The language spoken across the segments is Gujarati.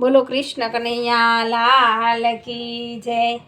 બોલો કૃષ્ણ કનૈયા, લાલ કી જય.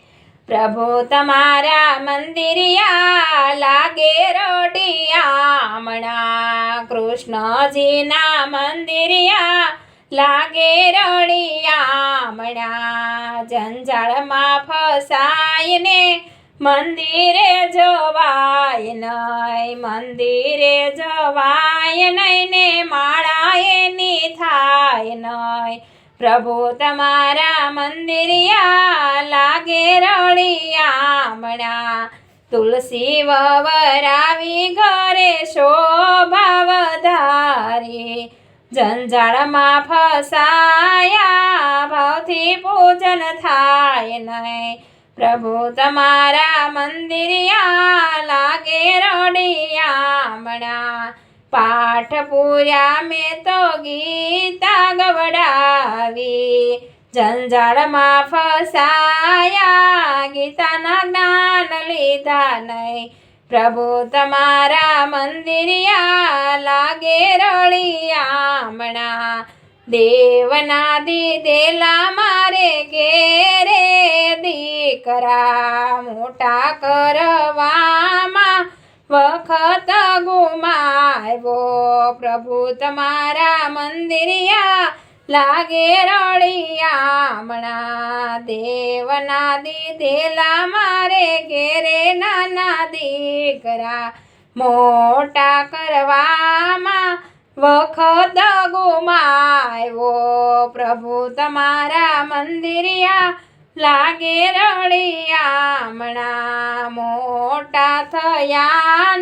પ્રભુ તમારા મંદિરિયા લાગે રોડિયામણા કૃષ્ણજીના મંદિરિયા લાગે રડિયામણા જંજાળમાં ફસાઈને મંદિરે જવાય નહીં મંદિરે જવાય નહીં ને માળા એની થાય નહીં પ્રભુ તમારા મંદિરિયા લાગે રડિયામણા તુલસી વવરાવી ઘરે શોભા વધારી જંજાળમાં ફસાયા ભાવથી પૂજન થાય નહીં. પ્રભુ તમારા મંદિરિયા લાગે રડિયામણા પાઠ પૂર્યા મેં તો ગીતા ગવડાવી. જંજાળમાં ફસાયા, ગીતાના જ્ઞાન લીધા નહીં. પ્રભુ તમારા મંદિરિયા લાગે રળિયામણા. દેવના દીધેલા મારે ઘેરે દીકરા મોટા કરવામાં વખત ગુમાવ્યો પ્રભુ તમારા મંદિરિયા લાગે રળિયામણા દેવના દીધેલા મારે ઘેરે નાના દીકરા મોટા કરવામાં વખત ગુમાવ્યો પ્રભુ તમારા મંદિરિયા લાગે રળિયામણા મોટા થયા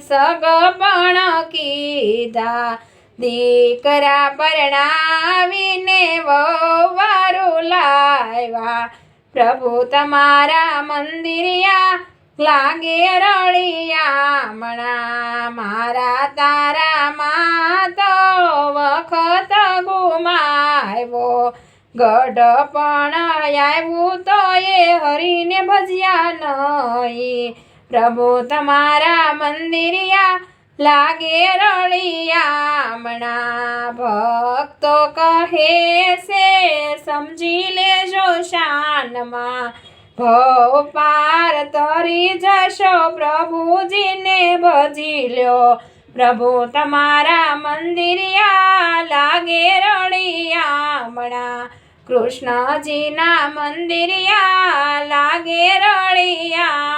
સગપણ કીધા. દીકરા પરણાવીને વવારું લાવ્યા. પ્રભુ તમારા મંદિરિયા લાગે રળિયામણા. મારા તારામાં તો વખત ગુમાવ્યો. ગઢ પણ આવ્યું તો એ હરીને ભજ્યા નહીં. પ્રભુ તમારા મંદિરિયા લાગે રળિયામણા ભક્તો કહે છે, સમજી લેજો શાનમાં. ભવ પાર તરી જશો, પ્રભુજીને ભજી લ્યો. પ્રભુ તમારા મંદિરિયા લાગે રળિયામણા કૃષ્ણજીના મંદિરિયા લાગે રળિયામણા